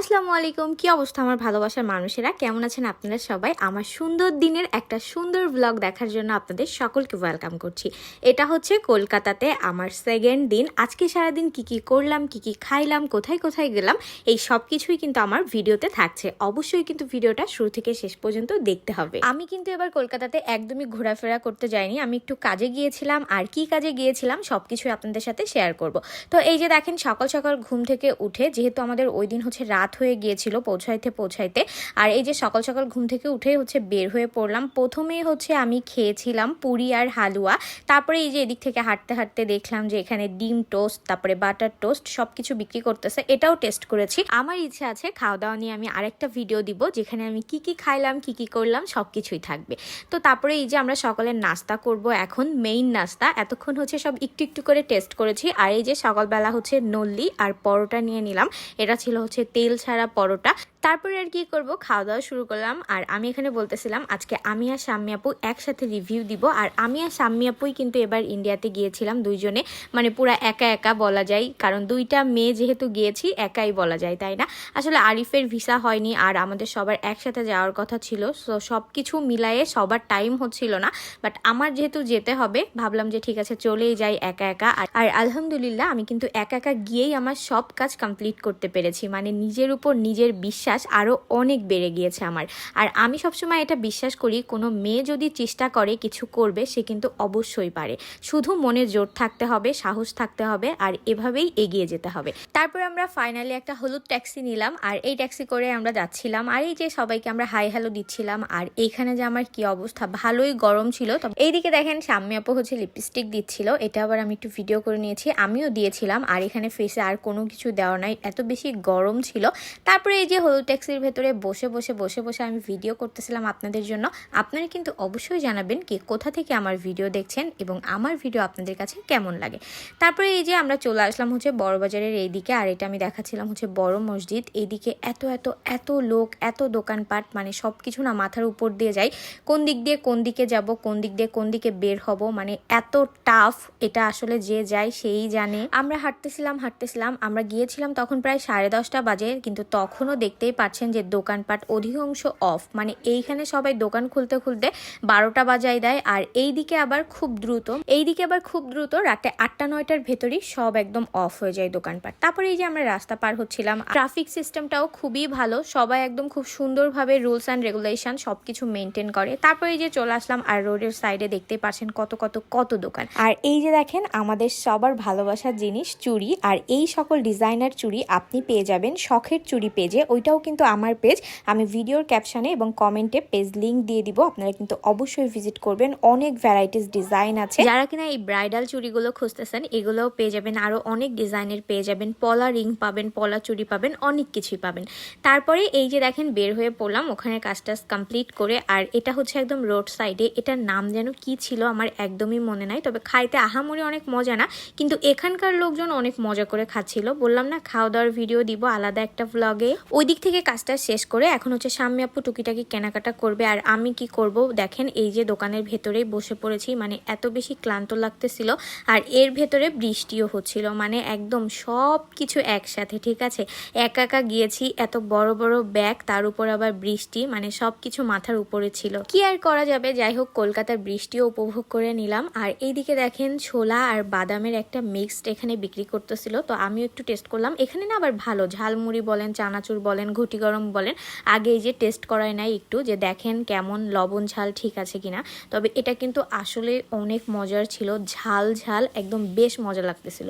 আসসালামু আলাইকুম কি অবস্থা আমার ভালোবাসার মানুষেরা? কেমন আছেন আপনারা সবাই? আমার সুন্দর দিনের একটা সুন্দর ব্লগ দেখার জন্য আপনাদের সকলকে ওয়েলকাম করছি। এটা হচ্ছে কলকাতাতে আমার সেকেন্ড দিন। আজকে সারাদিন কি কি করলাম, কি কি খাইলাম, কোথায় কোথায় গেলাম, এই সব কিছুই কিন্তু আমার ভিডিওতে থাকছে। অবশ্যই কিন্তু ভিডিওটা শুরু থেকে শেষ পর্যন্ত দেখতে হবে। আমি কিন্তু এবার কলকাতাতে একদমই ঘোরাফেরা করতে যাইনি। আমি একটু কাজে গিয়েছিলাম। আর কি কাজে গিয়েছিলাম সব কিছুই আপনাদের সাথে শেয়ার করব। তো এই যে দেখেন, সকাল সকাল ঘুম থেকে উঠে, যেহেতু আমাদের ওই দিন হচ্ছে রাত হয়ে গিয়েছিল পৌঁছাইতে পৌঁছাইতে। আর এই যে সকাল সকাল ঘুম থেকে উঠে হচ্ছে বের হয়ে পড়লাম। প্রথমেই হচ্ছে আমি খেয়েছিলাম পুরি আর হালুয়া। তারপরে এই যে এদিক থেকে হাঁটতে হাঁটতে দেখলাম যে এখানে ডিম টোস্ট, তারপরে বাটার টোস্ট সব কিছু বিক্রি করতেছে। এটাও টেস্ট করেছি। আমার ইচ্ছে আছে খাওয়া দাওয়া নিয়ে আমি আরেকটা ভিডিও দিব, যেখানে আমি কি কি খাইলাম, কি কি করলাম সব কিছুই থাকবে। তো তারপরে এই যে আমরা সকালের নাস্তা করব এখন মেইন নাস্তা। এতক্ষণ হচ্ছে সব একটু একটু করে টেস্ট করেছি। আর এই যে সকালবেলা হচ্ছে নল্লি আর পরোটা নিয়ে নিলাম। এটা ছিল হচ্ছে তেল ছাড়া পরোটা তারপরে আর কি করব? খাওয়া দাওয়া শুরু করলাম। আর আমি এখানে বলতেছিলাম, আজকে আমি আর শাম্মী আপু একসাথে রিভিউ দিব। আর আমি আর শাম্মী আপুই কিন্তু এবার ইন্ডিয়াতে গিয়েছিলাম দুইজনে। মানে পুরা একা একা বলা যায়। কারণ দুইটা মেয়ে যেহেতু গিয়েছি, একাই বলা যায়, তাই না? আসলে আরিফের ভিসা হয়নি আর আমাদের সবার একসাথে যাওয়ার কথা ছিল। সো সব কিছু মিলায়ে সবার টাইম হচ্ছিল না। বাট আমার যেহেতু যেতে হবে, ভাবলাম যে ঠিক আছে, চলেই যাই একা একা। আর আলহামদুলিল্লাহ, আমি কিন্তু একা একা গিয়েই আমার সব কাজ কমপ্লিট করতে পেরেছি। মানে নিজের উপর নিজের বিশ্বাস আরও অনেক বেড়ে গিয়েছে আমার। আর আমি সবসময় এটা বিশ্বাস করি, কোনো মেয়ে যদি চেষ্টা করে, কিছু করবে, সে কিন্তু অবশ্যই পারে। শুধু মনে জোর থাকতে হবে, সাহস থাকতে হবে, আর এভাবেই এগিয়ে যেতে হবে। তারপর আমরা ফাইনালি একটা হলুদ ট্যাক্সি নিলাম, আর এই ট্যাক্সি করে আমরা যাচ্ছিলাম। আর এই যে সবাইকে আমরা হাই হ্যালো দিচ্ছিলাম, আর এইখানে যে আমার কি অবস্থা, ভালোই গরম ছিল। তবে এইদিকে দেখেন সাম্য আপু হচ্ছে লিপস্টিক দিচ্ছিল। এটা আবার আমি একটু ভিডিও করে নিয়েছি, আমিও দিয়েছিলাম। আর এখানে ফেসে আর কোনো কিছু দেওয়া নাই, এত বেশি গরম ছিল। তারপরে এই যে হলুদ ট্যাক্সির ভেতরে বসে বসে বসে বসে আমি ভিডিও করতেছিলাম আপনাদের জন্য। আপনারা কিন্তু অবশ্যই জানাবেন কি কোথা থেকে আমার ভিডিও দেখছেন এবং আমার ভিডিও আপনাদের কাছে কেমন লাগে। তারপরে এই যে আমরা চলে আসলাম হচ্ছে বড়বাজারের এইদিকে, আর এটা আমি দেখাচ্ছিলাম হচ্ছে বড় মসজিদ। এইদিকে এত এত এত লোক, এত দোকানপাট মানে সব কিছু না মাথার উপর দিয়ে যায়। কোন দিক দিয়ে কোন দিকে যাব, কোন দিক দিয়ে কোন দিকে বের হব মানে এত টাফ এটা আসলে যে যায় সেই জানে। আমরা হাঁটতেছিলাম হাঁটতেছিলাম, আমরা গিয়েছিলাম তখন প্রায় সাড়ে দশটা বাজে, কিন্তু তখনও দেখতেই পাচ্ছেন যে দোকানপাট অধিকাংশ অফ। মানে এইখানে সবাই দোকান খুলতে খুলতে বারোটা বাজায় দেয় আর এইদিকে আবার খুব দ্রুত, এইদিকে আবার খুব দ্রুত রাতে আটটা নয়টার ভেতরই সব একদম অফ হয়ে যায় দোকানপাট। তারপরে এই যে আমরা রাস্তা পার হচ্ছিলাম, ট্রাফিক সিস্টেমটাও খুবই ভালো, সবাই একদম খুব সুন্দরভাবে রুলস অ্যান্ড রেগুলেশন সবকিছু মেনটেন করে। তারপরে এই যে চলে আসলাম আর রোডের সাইডে দেখতে পাচ্ছেন কত কত কত দোকান। আর এই যে দেখেন আমাদের সবার ভালোবাসার জিনিস চুড়ি, আর এই সকল ডিজাইনার চুড়ি আপনি পেয়ে যাবেন শখের চুড়ি পেজে, ওইটাও কিন্তু আমার পেজ আমি ভিডিওর ক্যাপশানে এবং কমেন্টে পেজ লিঙ্ক দিয়ে দিব, আপনারা কিন্তু অবশ্যই ভিজিট করবেন, অনেক ভ্যারাইটিস ডিজাইন আছে। যারা কিনা এই ব্রাইডাল চুড়িগুলো খুঁজতেছেন, এগুলোও পেয়ে যাবেন আরও অনেক ডিজাইনের পেয়ে যাবেন, পলা রিং পাবেন, পলা চুড়ি পাবেন, অনেক কিছুই পাবেন। তারপরে এই যে দেখেন, বের হয়ে পড়লাম, ওখানে কাজটা কমপ্লিট করে, আর এটা হচ্ছে একদম রোড সাইডে এটার নাম যেন কি ছিল আমার একদমই মনে নাই, তবে খাইতে আহামরি অনেক মজা না, কিন্তু এখানকার লোকজন অনেক মজা করে খাচ্ছিল। বললাম না খাওয়া দাওয়ার ভিডিও দিব, আলাদা একটা ভ্লগে ওই দিক থেকে কাজটা শেষ করে এখন হচ্ছে সাম্য আপু টুকিটাকি কেনাকাটা করবে। আর আমি কি করব? দেখেন, এই যে দোকানের ভেতরেই বসে পড়েছি। মানে এত বেশি ক্লান্ত লাগতেছিল। আর এর ভেতরে বৃষ্টিও হচ্ছিল। মানে একদম সব কিছু একসাথে, ঠিক আছে? একা একা গিয়েছি, এত বড় বড় ব্যাগ, তার উপর আবার বৃষ্টি। মানে সব কিছু মাথার উপরে ছিল। কি আর করা যাবে? যাই হোক, কলকাতার বৃষ্টিও উপভোগ করে নিলাম। আর এইদিকে দেখেন, ছোলা আর বাদামের একটা মিক্সড এখানে বিক্রি করতেছিল। তো আমিও একটু টেস্ট করলাম। এখানে না আবার ভালো। ঝালমুড়ি বলেন, চানাচুর বলেন ঘটি গরম বলেন, আগে যে টেস্ট করায় নাই একটু যে দেখেন কেমন লবণ ঝাল ঠিক আছে কিনা। তবে এটা কিন্তু আসলে অনেক মজার ছিল, ঝাল ঝাল একদম বেশ মজা লাগতেছিল।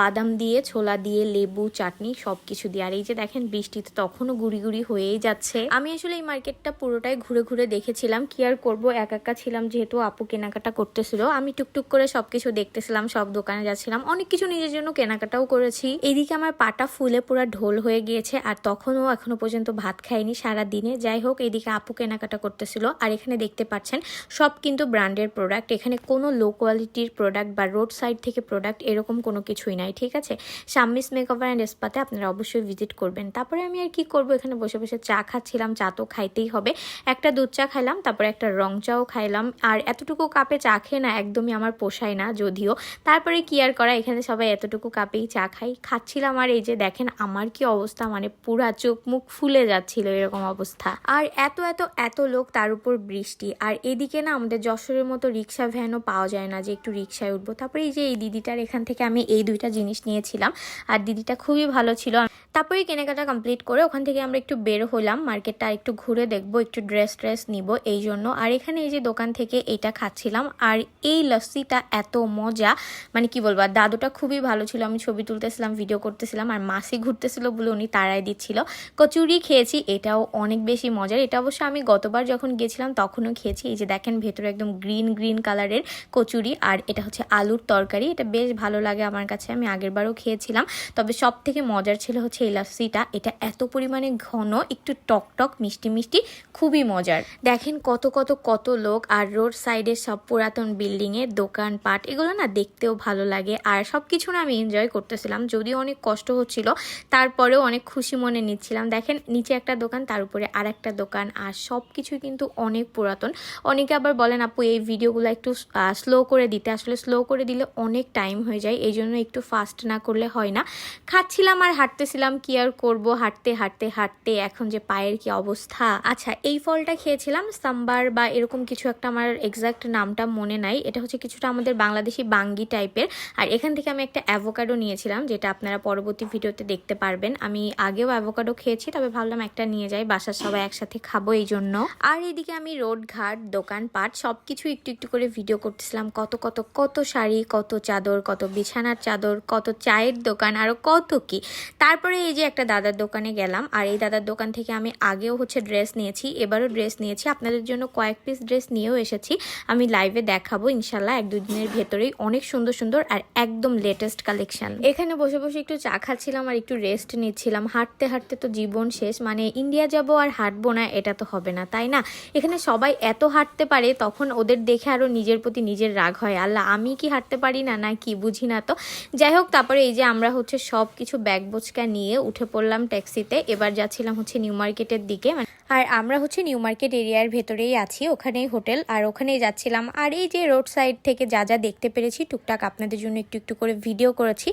বাদাম দিয়ে, ছোলা দিয়ে, লেবু, চাটনি সব কিছু দিয়ে। আর এই যে দেখেন বৃষ্টিতে তখনও গুড়ি গুড়ি হয়েই যাচ্ছে। আমি আসলে এই মার্কেটটা পুরোটাই ঘুরে ঘুরে দেখেছিলাম, কি আর করব, একা একা ছিলাম যেহেতু আপু কেনাকাটা করতেছিল। আমি টুকটুক করে সবকিছু দেখতেছিলাম, সব দোকানে যাচ্ছিলাম। অনেক কিছু নিজের জন্য কেনাকাটাও করেছি। এদিকে আমার পাটা ফুলে পুরো ঢোল হয়ে গিয়েছে আর তখনও এখনও পর্যন্ত ভাত খাইনি সারা দিনে যাই হোক, এদিকে আপু কেনাকাটা করতেছিল। আর এখানে দেখতে পাচ্ছেন, সব কিন্তু ব্র্যান্ডের প্রোডাক্ট। এখানে কোনো লো কোয়ালিটির প্রোডাক্ট বা রোড সাইড থেকে প্রোডাক্ট এরকম কোনো কিছুই নাই, ঠিক আছে? সাম্মিস মেকওভার অ্যান্ড স্পাতে আপনারা অবশ্যই ভিজিট করবেন। তারপরে আমি আর কি করব? এখানে বসে বসে চা খাচ্ছিলাম, চা তো খাইতেই হবে। একটা দুধ চা খাইলাম, তারপরে একটা রং চাও খাইলাম। আর এতটুকু কাপে চা খেয়ে না একদমই আমার পোষায় না, যদিও। তারপরে কি আর করা? এখানে সবাই এতটুকু কাপেই চা খাই। খাচ্ছিলাম আর এই যে দেখেন, আমার কি অবস্থা? মানে পুরা চোখ মুখ ফুলে যাচ্ছিল এরকম অবস্থা। আর এত এত এত লোক তার উপর বৃষ্টি। আর এদিকে না আমাদের যশোরের মতো রিক্সা ভ্যানও পাওয়া যায় না যে একটু রিক্সায় উঠবো। তারপরে এই যে এই দিদিটার এখান থেকে আমি এই দুইটা জিনিস নিয়েছিলাম। আর দিদিটা খুবই ভালো ছিল। তারপরে কেনাকাটা কমপ্লিট করে ওখান থেকে আমরা একটু বের হলাম। মার্কেটটা একটু ঘুরে দেখব, একটু ড্রেস ট্রেস নিব এই জন্য। আর এখানে এই যে দোকান থেকে এটা খাচ্ছিলাম। আর এই লস্যিটা এত মজা। মানে কি বলব, আর দাদুটা খুবই ভালো ছিল। আমি ছবি তুলতেছিলাম ভিডিও করতেছিলাম। আর মাসি ঘুরতেছিল বলে উনি তাড়াই দিচ্ছিল। কচুরি খেয়েছি, এটাও অনেক বেশি মজার। এটা অবশ্য আমি গতবার যখন গেছিলাম তখনও খেয়েছি। এই যে দেখেন ভেতরে একদম গ্রিন গ্রিন কালারের কচুরি আর এটা হচ্ছে আলুর তরকারি। এটা বেশ ভালো লাগে আমার কাছে, আমি আগেরবারও খেয়েছিলাম। তবে সব থেকে মজার ছিল হচ্ছে এই লাস্সিটা এটা এত পরিমাণে ঘন, একটু টক টক, মিষ্টি মিষ্টি, খুবই মজার। দেখেন কত কত কত লোক আর রোড সাইডের সব পুরাতন বিল্ডিংয়ের দোকান, পাট, এগুলো না দেখতেও ভালো লাগে। আর সব কিছু না আমি এনজয় করতেছিলাম। যদিও অনেক কষ্ট হচ্ছিল, তারপরেও অনেক খুশি মনে নিচ্ছিলাম দেখেন নিচে একটা দোকান, তার উপরে আর একটা দোকান, আর সব কিছুই কিন্তু অনেক পুরাতন। অনেকে আবার বলেন, আপু, এই ভিডিওগুলো একটু স্লো করে দিতে। আসলে স্লো করে দিলে অনেক টাইম হয়ে যায়, এই জন্য একটু ফাস্ট না করলে হয় না। খাচ্ছিলাম আর হাঁটতেছিলাম, কি আর করব? হাঁটতে হাঁটতে হাঁটতে, এখন যে পায়ের কি অবস্থা? আচ্ছা এই ফলটা খেয়েছিলাম, সাম্বার বা এরকম কিছু একটা আমার এক্সাক্ট নামটা মনে নাই। এটা হচ্ছে কিছুটা আমাদের বাংলাদেশি বাঙ্গি টাইপের আর এখান থেকে আমি একটা অ্যাভোকাডো নিয়েছিলাম, যেটা আপনারা পরবর্তী ভিডিওতে দেখতে পারবেন। আমি আগেও অ্যাভোকাডো খেয়েছি তবে ভাবলাম একটা নিয়ে যাই, বাসার সবাই একসাথে খাব এই জন্য। আর এদিকে আমি রোড ঘাট দোকানপাট সব কিছু একটু একটু করে ভিডিও করতেছিলাম। কত কত কত শাড়ি, কত চাদর, কত বিছানার চাদর, কত চায়ের দোকান আরও কত কি। তারপরে এই যে একটা দাদার দোকানে গেলাম, আর এই দাদার দোকান থেকে আমি আগেও হচ্ছে ড্রেস নিয়েছি, এবারও ড্রেস নিয়েছি। আপনাদের জন্য কয়েক পিস ড্রেস নিয়েও এসেছি, আমি লাইভে দেখাবো ইনশাল্লাহ এক দুদিনের ভেতরেই। অনেক সুন্দর সুন্দর আর একদম লেটেস্ট কালেকশন এখানে বসে বসে একটু চা খাচ্ছিলাম আর একটু রেস্ট নিচ্ছিলাম। হাঁটতে হাঁটতে তো জীবন শেষ মানে ইন্ডিয়া যাব আর হাঁটবো না, এটা তো হবে না, তাই না? এখানে সবাই এত হাঁটতে পারে, তখন ওদের দেখে আরও নিজের প্রতি নিজের রাগ হয়। আল্লাহ, আমি কি হাঁটতে পারি না না কি, বুঝি না তো? যাই হোক, তারপরে এই যে আমরা হচ্ছে সব কিছু ব্যাগ বোচকা নিয়ে উঠে পড়লাম ট্যাক্সিতে, এবার যাচ্ছিলাম হচ্ছে নিউ মার্কেটের দিকে। আর আমরা হচ্ছে নিউ মার্কেট এরিয়ার ভেতরেই আছি, ওখানেই হোটেল, আর ওখানেই যাচ্ছিলাম। আর এই যে রোড সাইড থেকে যা যা দেখতে পেরেছি, টুকটাক আপনাদের জন্য একটু একটু করে ভিডিও করেছি।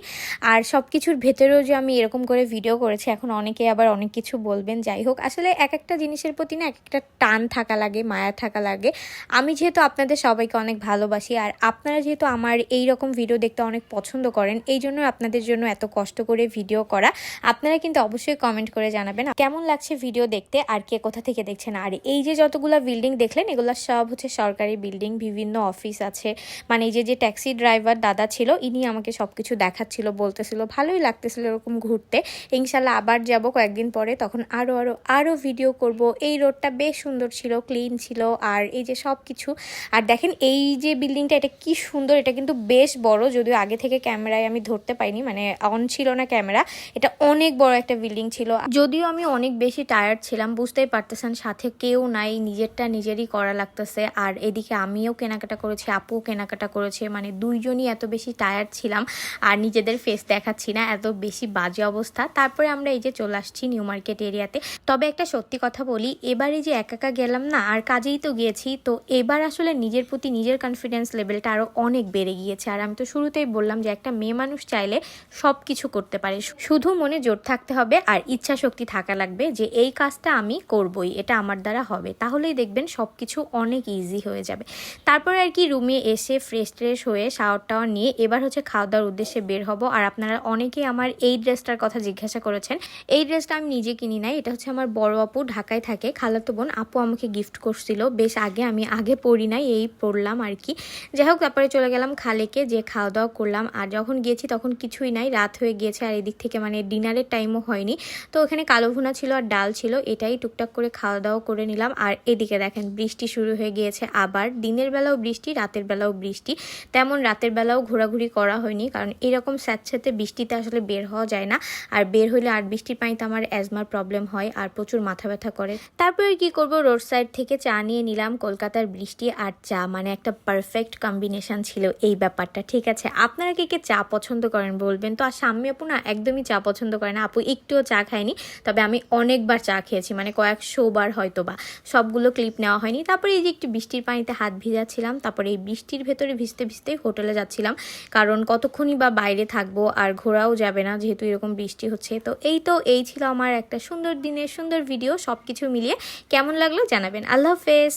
আর সব কিছুর ভেতরেও যে আমি এরকম করে ভিডিও করেছি, এখন অনেকে আবার অনেক কিছু বলবেন, যাই হোক। আসলে এক একটা জিনিসের প্রতি না এক একটা টান থাকা লাগে, মায়া থাকা লাগে। আমি যেহেতু আপনাদের সবাইকে অনেক ভালোবাসি, আর আপনারা যেহেতু আমার এই রকম ভিডিও দেখতে অনেক পছন্দ করেন, এই জন্য আপনাদের জন্য এত কষ্ট করে ভিডিও করা। আপনারা কিন্তু অবশ্যই কমেন্ট করে জানাবেন, কেমন লাগছে ভিডিও দেখতে, আর কে কোথা থেকে দেখছেন? আর এই যে যতগুলো বিল্ডিং দেখলেন, এগুলো সব হচ্ছে সরকারি বিল্ডিং বিভিন্ন অফিস আছে। মানে এই যে যে ট্যাক্সি ড্রাইভার দাদা ছিল, ইনি আমাকে সব কিছু দেখাচ্ছিল, বলতেছিল, ভালোই লাগতেছিল এরকম ঘুরতে। ইনশাল্লাহ আবার যাব কয়েকদিন পরে তখন আরও আরও আরও ভিডিও করব। এই রোডটা বেশ সুন্দর ছিল ক্লিন ছিল। আর এই যে সব কিছু আর দেখেন এই যে বিল্ডিংটা এটা কি সুন্দর, এটা কিন্তু বেশ বড়। যদিও আগে থেকে ক্যামেরায় আমি ধরতে পাইনি মানে অন ছিল না ক্যামেরা এটা অনেক বড় একটা বিল্ডিং ছিল। যদিও আমি অনেক বেশি টায়ার্ড ছিলাম, বুঝতেই পারতেছেন, সাথে কেউ নাই, নিজেরটা নিজেরই করা লাগতেছে। আর এদিকে আমিও কেনাকাটা করেছি, আপুও কেনাকাটা করেছে মানে দুইজনই এত বেশি টায়ার্ড ছিলাম, আর নিজেদের ফেস দেখাচ্ছি না, এত বেশি বাজে অবস্থা। তারপরে আমরা এই যে চলে আসছি নিউ মার্কেট এরিয়াতে তবে একটা সত্যি কথা বলি, এবারে যে একা একা গেলাম না, আর কাজেই তো গিয়েছি তো এবার আসলে নিজের প্রতি নিজের কনফিডেন্স লেভেলটা আরও অনেক বেড়ে গিয়েছে। আর আমি তো শুরুতেই বললাম যে একটা মেয়ে মানুষ চাইলে সব কিছু করতে পারে। শুধু মনে জোর থাকতে হবে আর ইচ্ছা শক্তি থাকা লাগবে যে এই কাজটা আমি করবই, এটা আমার দ্বারা হবে। তাহলেই দেখবেন সব কিছু অনেক ইজি হয়ে যাবে। তারপরে আর কি রুমে এসে ফ্রেশ ট্রেশ হয়ে শাওয়ার টাওয়ার নিয়ে এবার হচ্ছে খাওয়া দাওয়ার উদ্দেশ্যে বের হব। আর আপনারা অনেকেই আমার এই ড্রেসটার কথা জিজ্ঞাসা করেছেন। এই ড্রেসটা আমি নিজে কিনি নাই। এটা হচ্ছে আমার বড় আপু ঢাকায় থাকে। খালাতো বোন, আপু আমাকে গিফট করছিল। বেশ আগে আমি আগে পড়ি নাই, এই পড়লাম আর কি। যাই হোক, তারপরে চলে গেলাম খালেকে, যে খাওয়া দাওয়া করলাম। আর যখন গিয়েছি তখন কিছুই নাই, রাত হয়ে গিয়েছে আর এদিক থেকে মানে ডিনারের টাইমও হয়নি। তো ওখানে কালো ভুনা ছিল আর ডাল ছিল, এটাই টুকটাক করে খাওয়া দাওয়া করে নিলাম। আর এদিকে দেখেন, বৃষ্টি শুরু হয়ে গিয়েছে আবার। দিনের বেলাও বৃষ্টি, রাতের বেলাও বৃষ্টি। তেমন রাতের বেলাও ঘোরাঘুরি করা হয়নি, কারণ এরকম স্যাঁতস্যাঁতে বৃষ্টিতে আসলে বের হওয়া যায় না। আর বের হইলে আর বৃষ্টির পানিতে আমার অ্যাজমার প্রবলেম হয় আর প্রচুর মাথা ব্যথা করে। তারপরে কি করব? রোড সাইড থেকে চা নিয়ে নিলাম। কলকাতার বৃষ্টি আর চা মানে একটা পারফেক্ট কম্বিনেশন ছিল এই ব্যাপারটা। ঠিক আছে, আপনারা কে কে চা পছন্দ করেন বলবেন? তো আর সাম্য আপু না একদমই চা পছন্দ করে না। আপু একটুও চা খায়নি, তবে আমি অনেকবার চা খেয়েছি মানে কয়েকশো বার হয়তো বা। সবগুলো ক্লিপ নেওয়া হয়নি। তারপরে এই যে একটু বৃষ্টির পানিতে হাত ভিজাচ্ছিলাম, তারপরে এই বৃষ্টির ভেতরে ভিজতে ভিজতে হোটেলে যাচ্ছিলাম। কারণ কতক্ষণই বা বাইরে থাকব আর ঘোরাও যাবে না, যেহেতু এরকম বৃষ্টি হচ্ছে। তো এই তো, এই ছিল আমার আমার একটা সুন্দর দিনের সুন্দর ভিডিও সব কিছু মিলিয়ে কেমন লাগল জানাবেন। আল্লাহ হাফেজ।